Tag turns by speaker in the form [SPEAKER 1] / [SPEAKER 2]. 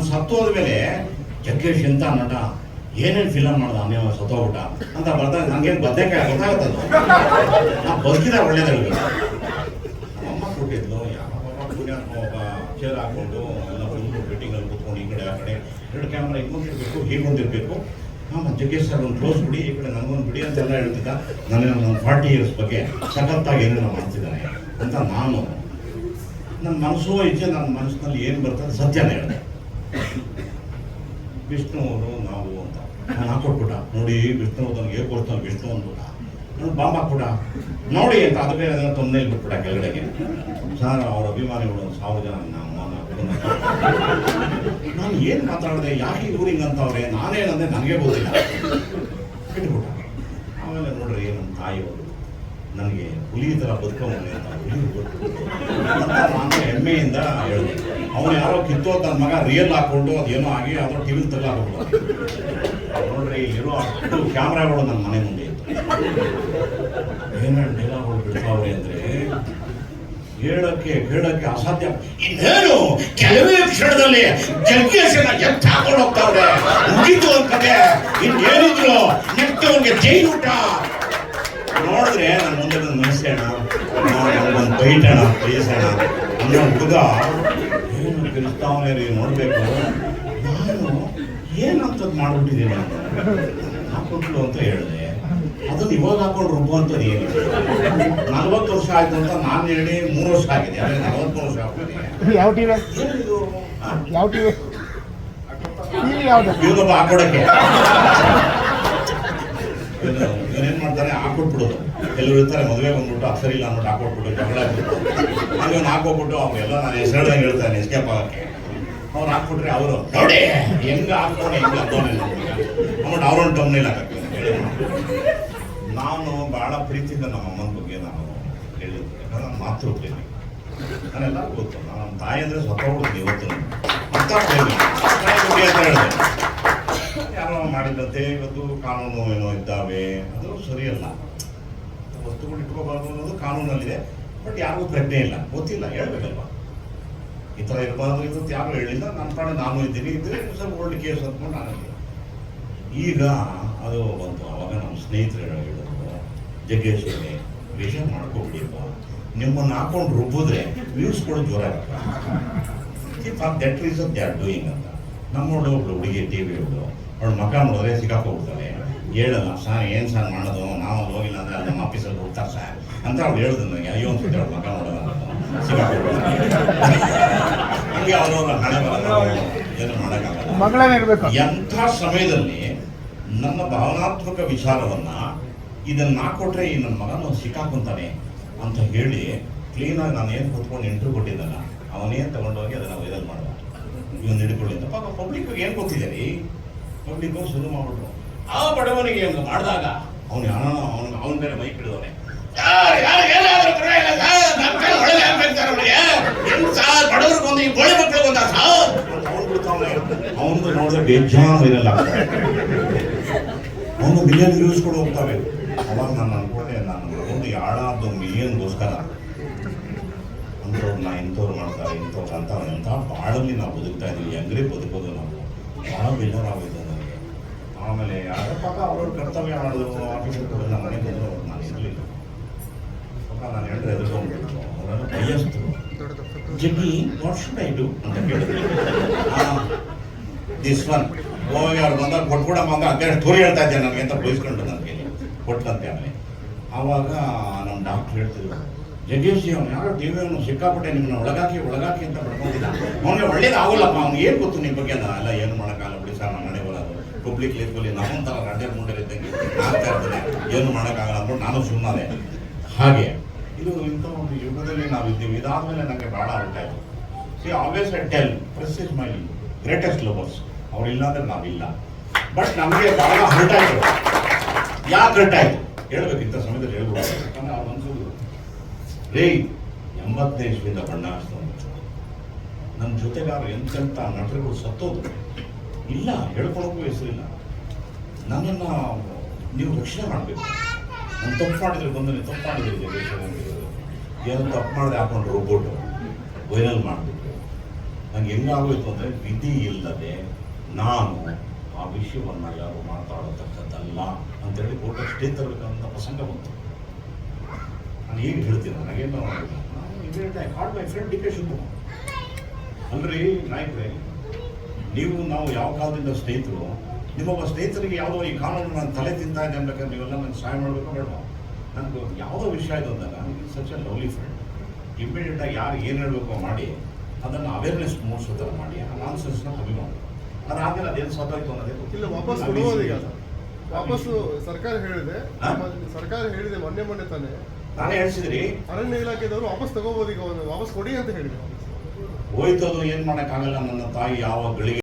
[SPEAKER 1] ನಾನು ಸತ್ತೋದ ಮೇಲೆ ಜಗ್ಗೇಶ್ ಎಂತ ನಟ? ಏನೇನು ಫಿಲಮ್ ಮಾಡ್ದ ಅಮ್ಮ ಸತ್ತೋಗ್ಬಿಟ್ಟ? ಅಂತ ಬರ್ದಾಗ ನಂಗೇನು ಗೊತ್ತಾಗುತ್ತೆ ಗೊತ್ತಾಗುತ್ತದು ನಾ ಬದುಕಿದ ಒಳ್ಳೇದಾಗ ಅಮ್ಮ ಕೊಟ್ಟಿದ್ಲು ಯಾವ ಚೇರ್ ಹಾಕೊಂಡು ಎಲ್ಲ ಫುಲ್ ಅಲ್ಲಿ ಕೂತ್ಕೊಂಡು ಈ ಕಡೆ ಆ ಕಡೆ. ಎರಡು ಕ್ಯಾಮ್ರಾ ಇಟ್ಕೊಂಡಿರ್ಬೇಕು ಹೀಗೆ ಹೊಂದಿರ್ಬೇಕು ಹಾಂ ಜಗ್ಗೇಶ್ ಸರ್ ಒಂದು ಕ್ಲೋಸ್ ಬಿಡಿ, ಈ ಕಡೆ ನನಗೊಂದು ಬಿಡಿ ಅಂತೆಲ್ಲ ಹೇಳ್ತಿದ್ದ. ನನಗೆ ನನ್ನ ಫಾರ್ಟಿ ಇಯರ್ಸ್ ಬಗ್ಗೆ ಸಖತ್ತಾಗಿ ಏನೇನು ಮಾಡ್ತಿದ್ದಾನೆ ಅಂತ ನಾನು ನನ್ನ ಮನಸ್ಸು ಇಚ್ಛೆ, ನನ್ನ ಮನಸ್ಸಿನಲ್ಲಿ ಏನು ಬರ್ತದೆ ಸತ್ಯನೇ ಹೇಳಿದೆ. ವಿಷ್ಣು ಅವರು ನಾವು ಅಂತ. ನಾನು ಹಾಕೊಟ್ಬಿಟ್ಟ. ನೋಡಿ ವಿಷ್ಣು ನನಗೆ ಕೊಡ್ತಾನೆ ವಿಷ್ಣು ಅಂದ್ಬಿಟ್ಟ. ನಾನು ಬಾಂಬ್ ಹಾಕ್ಬಿಟ್ಟ. ನೋಡಿ ಅಂತ, ಅದು ಬೇರೆ ಅದನ್ನ ತೊಂದರೆ ಬಿಟ್ಬಿಟ್ಟ ಕೆಳಗಡೆಗೆ. ಸರ್, ಅವ್ರ ಅಭಿಮಾನಿಗಳು ಒಂದು ಸಾವಿರ ಜನ ನಮ್ಮ ನಾನು ಏನು ಮಾತಾಡಿದೆ? ಯಾಕೆ ಇವ್ರು ಹಿಂಗಂತವ್ರೆ ನಾನೇನಂದ್ರೆ ನನಗೆ ಗೊತ್ತಿಲ್ಲ. ಬಿಟ್ಬಿಟ್ಟ. ಆಮೇಲೆ ನೋಡ್ರಿ, ನಮ್ಮ ತಾಯಿಯವರು ನನಗೆ ಹುಲಿ ಥರ ಬದುಕೋನೆ ಅಂತ ಹುಲಿ ಅಂತ ನಾನು ಹೆಮ್ಮೆಯಿಂದ ಹೇಳಿದೆ ಅವನು ಯಾರೋ ಕಿತ್ತೋ ತನ್ನ ಮಗ ರಿಯಲ್ ಹಾಕ್ಕೊಂಡು ಅದೇನೋ ಆಗಿ ಅದರ ಟಿವಿಲ್ ತಗ್ಲಾಕ್ಬಿಟ್ಟು ನೋಡ್ರಿ ಇಲ್ಲಿರೋ ಅಷ್ಟು ಕ್ಯಾಮ್ರಾಗಳು ನನ್ನ ಮನೆ ಮುಂದೆ ಏನೇನು ಡೈಲಾಗ್ಗಳು ಬಿಡ್ತಾವ್ರೆ ಅಂದ್ರೆ ಹೇಳಕ್ಕೆ ಹೇಳಕ್ಕೆ ಅಸಾಧ್ಯ. ಇನ್ನೇನು ಕೆಲವೇ ಕ್ಷಣದಲ್ಲಿ ಜಗ್ಗೇಶನ ಎತ್ತ ಹಾಕೊಂಡು ಹೋಗ್ತಾವ್ರೆ. ಮುಗಿತು ಅಂತ ಇನ್ನೇನಿದ್ರು ನೆಕ್ಸ್ಟ್ ಅವನಿಗೆ ಜೈಲು ಊಟ. ನೋಡಿದ್ರೆ ನನ್ನ ಮುಂದೆ ಒಂದು ಮನಸ್ಸೇಣ ಒಂದು ಬೈಟಣ ಬಯಸೋಣ ಅನ್ನೋ ಹುಡುಗ ಏನು ಕಿರಿಸ್ತಾವನೆ ರೀ ನೋಡಬೇಕು. ನಾನು ಏನಂತದ್ ಮಾಡಿಬಿಟ್ಟಿದ್ದೀನಿ ಅಂತ. ಹಾಕೊಟ್ಲು ಅಂತ ಹೇಳಿದೆ. ಅದನ್ನು ಇವಾಗ ಹಾಕೊಂಡು ರುಬ್ಬುವಂಥದ್ದು ಏನು ನಲ್ವತ್ತು ವರ್ಷ ಆಯ್ತು ಅಂತ ನಾನು ಹೇಳಿ ಮೂರು ವರ್ಷ ಆಗಿದೆ. ಅದೇ ನಲ್ವತ್ತು ವರ್ಷ ಆಗ್ತದೆ
[SPEAKER 2] ಯಾವ ಟಿವಿ ಯಾವ ಟಿವಿ ಟಿವಿ ಯಾವ್ದು?
[SPEAKER 1] ಇವ್ರಿಗೊಬ್ಬ ಹಾಕೊಡಕ್ಕೆ ಏನೇನ್ ಮಾಡ್ತಾರೆ? ಹಾಕೊಟ್ಬಿಡೋದು ಎಲ್ಲರೂ ಇರ್ತಾರೆ, ಮದುವೆ ಬಂದ್ಬಿಟ್ಟು ಅಕ್ಷರ ಇಲ್ಲ ಅಂದ್ಬಿಟ್ಟು ಹಾಕೊಟ್ಬಿಟ್ಟು ಜಗಳ ಹಾಗೆ ಅವ್ನು ಹಾಕೋಬಿಟ್ಟು ಅವ್ರೆಲ್ಲ ನಾನು ಹೆಸರು ಹೇಳ್ತಾನೆ ಎಸ್ಕೇಪ್ ಆಗಕ್ಕೆ. ಅವ್ರು ಹಾಕ್ಬಿಟ್ರೆ ಅವರು ನೋಡಿ ಹೆಂಗ ಹಾಕೊಂಡು ಹೆಂಗ ಅಂದವನಿಲ್ಲ ಅಂದ್ಬಿಟ್ಟು ಅವ್ರನ್ನ ಹಾಕಕ್ಕೆ. ನಾನು ಬಹಳ ಪ್ರೀತಿಯಿಂದ ನಮ್ಮ ಅಮ್ಮನ ಬಗ್ಗೆ ನಾನು ಹೇಳಿದ್ದೆ. ಯಾಕಂದ್ರೆ ನಾನು ಮಾತೃ ಪ್ರೇಮಿ ನಾನೆಲ್ಲ ಗೊತ್ತು. ನಾನು ನಮ್ಮ ತಾಯಿ ಅಂದರೆ ಸತ್ತೋಗ್ಬಿಡ್ತೀನಿ ಇವತ್ತು ಅಂತ ಹೇಳಿದೆ. ಯಾರೋ ಮಾಡಿದ್ದಂತೆ, ಇವತ್ತು ಕಾನೂನು ಏನೋ ಇದ್ದಾವೆ ಸರಿಯಲ್ಲ. ವಸ್ತುಗಳು ಇಟ್ಕೋಬಾರ್ದು ಅನ್ನೋದು ಕಾನೂನಲ್ಲಿದೆ. ಬಟ್ ಯಾರಿಗೂ ಪ್ರಜ್ಞೆ ಇಲ್ಲ. ಗೊತ್ತಿಲ್ಲ. ಹೇಳ್ಬೇಕಲ್ವಾ? ಈ ಥರ ಇರಬಾರ್ದು ಇವತ್ತು ಯಾರು ಹೇಳಿಲ್ಲ. ನನ್ನ ಪಾಡ ನಾನು ಇದ್ದೀನಿ. ಇದ್ದರೆ ಸ್ವಲ್ಪ ಓಲ್ಡ್ ಕೇಸ್ ಅಂದ್ಕೊಂಡು ನಾನು ಈಗ ಅದು ಬಂತು. ಅವಾಗ ನಮ್ಮ ಸ್ನೇಹಿತರು ಹೇಳಿದ್ರು, ಜಗ್ಗೇಶ್ವರಿ, ವಿಷ ಮಾಡ್ಕೊಬಿಡಿಪ್ಪ. ನಿಮ್ಮನ್ನು ಹಾಕೊಂಡು ರುಬ್ಬಿದ್ರೆ ವ್ಯೂಸ್ ಕೂಡ ಜೋರ for that reason they are doing ಅಂತ. ನಮ್ಮ ಒಬ್ಳು ಹುಡುಗಿ ಟಿ ವಿ ಹುಡುಗ ಅವಳು ಮಕ್ಕ ನೋಡಿದ್ರೆ ಸಿಕ್ಕಾಕೊಂಡ್ಬಿಡ್ತಾಳೆ ಹೇಳಲ್ಲ ಸರ್ ಏನು ಸರ್ ಮಾಡೋದು? ನಾವು ಅಲ್ಲಿ ಹೋಗಿಲ್ಲ ಅಂದ್ರೆ ಅಲ್ಲಿ ನಮ್ಮ ಆಫೀಸಲ್ಲಿ ಹೋಗ್ತಾರೆ ಸರ್ ಅಂತ ಅವ್ರು ಹೇಳಿದ್ರು ನನಗೆ ಅಯ್ಯೋ ಅಂತ ಅವಳು ಮಗ ನೋಡೋದು ನಮಗೆ ಅವ್ರವ್ರ ಹಣೆ ಏನು ಮಾಡೋಕ್ಕಾಗಲ್ಲ. ಎಂಥ ಸಮಯದಲ್ಲಿ ನನ್ನ ಭಾವನಾತ್ಮಕ ವಿಚಾರವನ್ನ ಇದನ್ನ ಹಾಕೊಟ್ರೆ ಈ ನನ್ನ ಮಗನ ಸಿಕ್ಕಾಕೊಂತಾನೆ ಅಂತ ಹೇಳಿ ಕ್ಲೀನಾಗಿ ನಾನು ಏನು ಕೂತ್ಕೊಂಡು ಇಂಟ್ರ್ಯೂ ಕೊಟ್ಟಿದ್ದಲ್ಲ ಅವನೇ ತಗೊಂಡೋಗಿ ಅದನ್ನ ವೈರಲ್ ಮಾಡುವ. ಇವನು ಹಿಡ್ಕೊಳ್ಳಿ ಅಂತ. ಪಾಪ ಪಬ್ಲಿಕ್ ಏನು ಗೊತ್ತಿದೆ ರೀ? ಪಬ್ಲಿಕ್ ಶುರು ಮಾಡ್ಬಿಟ್ರು. ಆ ಬಡವನಿಗೆ ಒಂದು ಮಾಡಿದಾಗ ಅವನು ಅವನ ಅವನು ಅವನ ಬೇರೆ ಮೈಕ್ ಹಿಡಿದವನೆ ಬಡವ್ರಿಗೊಂದು ಈ ಗೋಳಿ ಮಕ್ಕಳಿಗೊಂದ ಸಾರ್ ಅವನು ಬಿಡ್ತಾವನೆ ಅವನು ನೋಡಿದ್ರೆ ಬೇಜಾನ್ ಇರಲ್ಲ ಅವನು ಮಿಲಿಯನ್ ವ್ಯೂಸ್ ಕೂಡ ಹೋಗ್ತವೆ ಅವಾಗ ನಾನು ಅನ್ಕೊಂಡೆ ನಾನು ಒಂದು ಯಾಳಾದ ಮಿಲಿಯನ್ಗೋಸ್ಕರ ಅಂಥವ್ರನ್ನ ಇಂಥವ್ರು ಮಾಡ್ತಾರೆ ಇಂಥವ್ರು ಅಂತ ಅಂತ ಬಾಳಲ್ಲಿ ನಾವು ಬದುಕ್ತಾ ಇದೀವಿ ಹೆಂಗ್ರೆ ಬದುಕೋದು ನಾವು ಭಾಳ ಬೇಜಾರಾಗೋಯ್ತು ನನಗೆ ಆಮೇಲೆ ಯಾರ ಪಾಪ ಅವ್ರವ್ರ ಕರ್ತವ್ಯ ಮಾಡೋದು ಆಫೀಸರ್ ಕೂಡ ನಮ್ಮ ಮನೆಗೆ ಬಂದರು ಅವ್ರು ನಾನು ಇರಲಿಲ್ಲ ಪಾಪ ನಾನು ಹೇಳಿದ್ರೆ ಎದುರ್ಕೊಂಡ್ಬಿಟ್ಟು ಅವರೆಲ್ಲ ಕೈಯಷ್ಟು ಜಗ್ಗಿ ವಾಟ್ ಡು ಅಂತ ಕೇಳಿದ್ರು. ದಿಸ್ ಒನ್ ಹೋಗಿ ಅವ್ರು ಬಂದಾಗ ಕೊಟ್ಬಿಡಮ್ಮ ಅಂತ ಅದೇ ತೋರಿ ಹೇಳ್ತಾ ಇದ್ದೆ ನನಗೆ ಅಂತ ಬಯಸ್ಕೊಂಡು ನನಗೆ ಕೈಲಿ. ಕೊಟ್ಟಂತೆ ಆಮೇಲೆ. ಆವಾಗ ನಮ್ಮ ಡಾಕ್ಟ್ರ್ ಹೇಳ್ತಿದ್ರು, ಜಗ್ಗೇಶ್ ಜಿ, ಅವ್ನು ಯಾರೋ ಟಿವಿ ಅವನು ಸಿಕ್ಕಾಪಟ್ಟೆ ನಿಮ್ಮನ್ನ ಒಳಗಾಕಿ ಒಳಗಾಕಿ ಅಂತ ಬಡ್ಕೊಂಡಿದ್ದ ಅವನಿಗೆ ಒಳ್ಳೇದು ಆಗೋಲ್ಲಪ್ಪ, ಅವ್ನಿಗೆ ಏನು ಗೊತ್ತು ನಿಮ್ಮ ಬಗ್ಗೆ? ಅಂತ ಎಲ್ಲ ಏನು ಮಾಡೋಕ್ಕಾಗಲ್ಲ ಬಿಡಿ ಸರ್, ನಾನು ಬರೋದು ಪಬ್ಲಿಕ್ ಲೈಫಲ್ಲಿ ನಮ್ಮ ಥರ ಗಂಡೆ ಮುಂಡೆ ಇದ್ದಂಗೆ ಆಗ್ತಾ ಇರ್ತದೆ. ಏನು ಮಾಡೋಕ್ಕಾಗಲ್ಲ ಅಂದ್ಬಿಟ್ಟು ನಾನು ಸುಮ್ಮನೆ ಹಾಗೆ, ಇದು ಇಂಥ ಒಂದು ಯುಗದಲ್ಲಿ ನಾವು ಇದ್ದೀವಿ. ಇದಾದ್ಮೇಲೆ ನನಗೆ ಭಾಳ ಅರ್ಥ ಆಯಿತು. See always I tell press is my greatest lovers ಅವ್ರಿಲ್ಲ ಅಂದ್ರೆ ನಾವಿಲ್ಲ. ಬಟ್ ನಮಗೆ ಭಾಳ ಹರ್ಟ್ ಆಯ್ತು. ಯಾಕೆ ಹರ್ಟ್ ಆಯ್ತು? ಹೇಳ್ಬೇಕು, ಇಂಥ ಸಮಯದಲ್ಲಿ ಹೇಳ್ಬೋದು ಯಾಕಂದ್ರೆ ಅವ್ರು ಅನ್ಸೋದು ರೇ ಎಂಬತ್ತನೇ ಇಸ್ವಿಯಿಂದ ಬಣ್ಣ ಹಚ್ತವ್ನು ನನ್ನ ಜೊತೆಗಾರ ಎಂತೆಂಥ ನಟರುಗಳು ಸತ್ತೋದು ಇಲ್ಲ ಹೇಳ್ಕೊಳಕ್ಕೂ ಹೆಸರಿಲ್ಲ ನನ್ನನ್ನು ನೀವು ರಕ್ಷಣೆ ಮಾಡಬೇಕು. ನಾನು ತಪ್ಪು ಮಾಡಿದ್ರೆ ಬಂದು ನೀವು ತಪ್ಪು ಮಾಡಿದ್ರೆ ಏನೋ ತಪ್ಪು ಮಾಡಿದೆ ಹಾಕೊಂಡು ರೋಬೋಟು ವೈರಲ್ ಮಾಡಿಬಿಟ್ಟು ನಂಗೆ ಹೆಂಗಾಗೋಯ್ತು ಅಂದರೆ ವಿಧಿ ಇಲ್ಲದೆ ನಾನು ಆ ವಿಷಯವನ್ನು ಯಾರು ಮಾತಾಡತಕ್ಕದ್ದಲ್ಲ ಅಂತೇಳಿ ಕೋರ್ಟ್ ಸ್ಟೇ ತರಬೇಕಂತ ಪ್ರಸಂಗ ಬಂತು. ನಾನು ಏನು ಹೇಳ್ತೀನಿ? ನನಗೇನು ನಾನು call my friend D K Shivakumar ಅಲ್ರಿ ನಾಯಕರೇ. ನೀವು ನಾವು ಯಾವ ಕಾಲದಿಂದ ಸ್ನೇಹಿತರು ನಿಮ್ಮೊಬ್ಬ ಸ್ನೇಹಿತರಿಗೆ ಯಾವುದೋ ಈ ಕಾನೂನು ನಾನು ತಲೆ ತಿಂತಾ ಇದೆ ಅನ್ಬೇಕಾದ್ರೆ ನೀವೆಲ್ಲ ನನಗೆ ಸಹಾಯ ಮಾಡಬೇಕು ಬೇಡ ನನಗೆ ಯಾವುದೋ ವಿಷಯ ಇದು ಅಂದಾಗ ನನಗೆ ಸಚ್ ಎ ಲವ್ಲಿ ಫ್ರೆಂಡ್ ಇಮ್ಮಿಡಿಯೇಟಾಗಿ ಯಾರು ಏನು ಹೇಳಬೇಕು ಮಾಡಿ ಅದನ್ನು ಅವೇರ್ನೆಸ್ ಮೂಡಿಸೋ ಥರ ಮಾಡಿ ಆ ನಾನ್ಸೆನ್ಸ್ನ ಕಮ್ಮಿ ಮಾಡಿ. ಅದಾದ್ಮೇಲೆ ಅದೇನು ಸತ್ತೋಯ್ತು ಅನ್ನೋದೇ
[SPEAKER 3] ಇಲ್ಲ
[SPEAKER 1] ಗೊತ್ತಿಲ್ಲ
[SPEAKER 3] ವಾಪಸ್ ಕೊಡಿ ಈಗ ವಾಪಸ್ಸು ಸರ್ಕಾರ ಹೇಳಿದೆ? ಸರ್ಕಾರ ಹೇಳಿದೆ ಮೊನ್ನೆ ಮೊನ್ನೆ ತಾನೇ.
[SPEAKER 1] ನಾನೇ ಹೇಳ್ಸಿದ್ರಿ.
[SPEAKER 3] ಅರಣ್ಯ ಇಲಾಖೆದವರು ವಾಪಸ್ ತಗೋಬಹುದು ಈಗ ವಾಪಸ್ ಕೊಡಿ ಅಂತ ಹೇಳಿದ್ರು
[SPEAKER 1] ಹೋಯ್ತು ಅದು ಏನು ಮಾಡೋಕ್ಕಾಗಲ್ಲ ನನ್ನ ತಾಯಿ ಯಾವ ಗಳಿಗೆ